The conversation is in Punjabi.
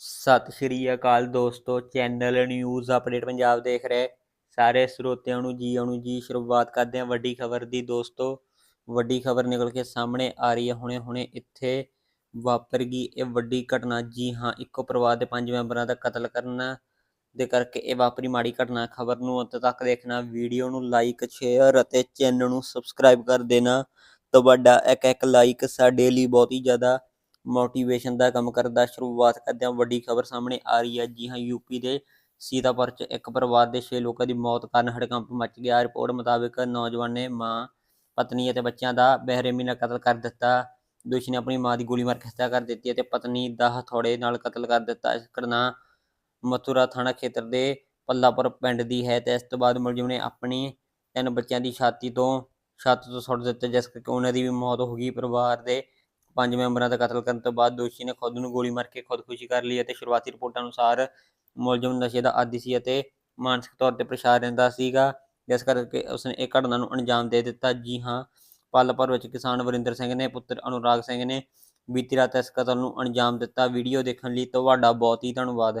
ਸਤਿ ਸ਼੍ਰੀ ਅਕਾਲ ਦੋਸਤੋ ਚੈਨਲ ਨਿਊਜ਼ ਅਪਡੇਟ ਪੰਜਾਬ ਦੇਖ ਰਹੇ। ਸਾਰੇ ਸਰੋਤਿਆਂ ਨੂੰ ਜੀ ਆਇਆਂ ਜੀ, ਸ਼ੁਰੂਆਤ ਕਰਦੇ ਹਾਂ ਵੱਡੀ ਖਬਰ ਦੀ ਦੋਸਤੋ। ਵੱਡੀ ਖਬਰ ਨਿਕਲ ਕੇ ਸਾਹਮਣੇ ਆ ਰਹੀ ਹੈ ਹੁਣੇ ਹੁਣੇ ਇੱਥੇ ਵਾਪਰ ਗਈ ਇਹ ਵੱਡੀ ਘਟਨਾ। ਜੀ ਹਾਂ, ਇੱਕੋ ਪਰਿਵਾਰ ਦੇ ਪੰਜ ਮੈਂਬਰਾਂ ਦਾ ਕਤਲ ਕਰਨਾ, ਦੇ ਕਰਕੇ ਇਹ ਵਾਪਰੀ ਮਾੜੀ ਘਟਨਾ। ਖਬਰ ਨੂੰ ਅੰਤ ਤੱਕ ਦੇਖਣਾ, ਵੀਡੀਓ ਨੂੰ ਲਾਈਕ ਸ਼ੇਅਰ ਅਤੇ ਚੈਨਲ ਨੂੰ ਸਬਸਕ੍ਰਾਈਬ ਕਰ ਦੇਣਾ। ਤੁਹਾਡਾ ਇੱਕ ਇੱਕ ਲਾਈਕ ਸਾਡੇ ਲਈ ਬਹੁਤ ਹੀ ਜ਼ਿਆਦਾ ਮੋਟੀਵੇਸ਼ਨ ਦਾ ਕੰਮ ਕਰਦਾ, ਸ਼ੁਰੂਆਤ ਕਰਦਿਆਂ ਵੱਡੀ ਖਬਰ ਸਾਹਮਣੇ ਆ ਰਹੀ ਹੈ। ਜੀ ਹਾਂ ਯੂਪੀ ਦੇ ਸੀਤਾਪੁਰ ਚ ਇੱਕ ਪਰਿਵਾਰ ਦੇ 6 ਲੋਕਾਂ ਦੀ ਮੌਤ ਕਾਰਨ ਹੜਕੰਪ ਮਚ ਗਿਆ। ਰਿਪੋਰਟ ਮੁਤਾਬਕ ਨੌਜਵਾਨ ਨੇ ਮਾਂ, ਪਤਨੀ ਅਤੇ ਬੱਚਿਆਂ ਦਾ ਬਹਿਰੇਮੀ ਨਾਲ ਕਤਲ ਕਰ ਦਿੱਤਾ। ਦੋਸ਼ੀ ਨੇ ਆਪਣੀ ਮਾਂ ਦੀ ਗੋਲੀ ਮਾਰ ਕੇ ਹੱਤਿਆ ਕਰ ਦਿੱਤੀ ਅਤੇ ਪਤਨੀ ਦਾ ਹਥੌੜੇ ਨਾਲ ਕਤਲ ਕਰ ਦਿੱਤਾ। ਇਸ ਘਟਨਾ ਮਥੁਰਾ ਥਾਣਾ ਖੇਤਰ ਦੇ ਪੱਲਾਪੁਰ ਪਿੰਡ ਦੀ ਹੈ ਤੇ ਇਸ ਤੋਂ ਬਾਅਦ ਮੁਲਜ਼ਮ ਨੇ ਆਪਣੀ ਤਿੰਨ ਬੱਚਿਆਂ ਦੀ ਛਾਤੀ ਤੋਂ, ਛੱਤ ਤੋਂ ਸੁੱਟ ਦਿੱਤੇ, ਜਿਸ ਕਰਕੇ ਉਹਨਾਂ ਦੀ ਵੀ ਮੌਤ ਹੋ ਗਈ। ਪਰਿਵਾਰ ਦੇ ਪੰਜ ਮੈਂਬਰਾਂ ਦਾ ਕਤਲ ਕਰਨ ਤੋਂ ਬਾਅਦ ਦੋਸ਼ੀ ਨੇ ਖੁਦ ਨੂੰ ਗੋਲੀ ਮਾਰ ਕੇ ਖੁਦਕੁਸ਼ੀ ਕਰ ਲਈ ਅਤੇ ਸ਼ੁਰੂਆਤੀ ਰਿਪੋਰਟਾਂ ਅਨੁਸਾਰ ਮੁਲਜ਼ਮ ਨਸ਼ੇ ਦਾ ਆਦੀ ਸੀ ਅਤੇ ਮਾਨਸਿਕ ਤੌਰ ਤੇ ਪਰੇਸ਼ਾਨ ਰਹਿੰਦਾ ਸੀਗਾ। ਜਿਸ ਕਰਕੇ ਉਸਨੇ ਇਹ ਘਟਨਾ ਨੂੰ ਅੰਜਾਮ ਦੇ ਦਿੱਤਾ। ਜੀ ਹਾਂ ਪਲ ਭਰ ਵਿੱਚ ਕਿਸਾਨ ਵਰਿੰਦਰ ਸਿੰਘ ਨੇ, ਪੁੱਤਰ ਅਨੁਰਾਗ ਸਿੰਘ ਨੇ ਬੀਤੀ ਰਾਤ ਇਸ ਕਤਲ ਨੂੰ ਅੰਜਾਮ ਦਿੱਤਾ। ਵੀਡੀਓ ਦੇਖਣ ਲਈ ਤੁਹਾਡਾ ਬਹੁਤ ਹੀ ਧੰਨਵਾਦ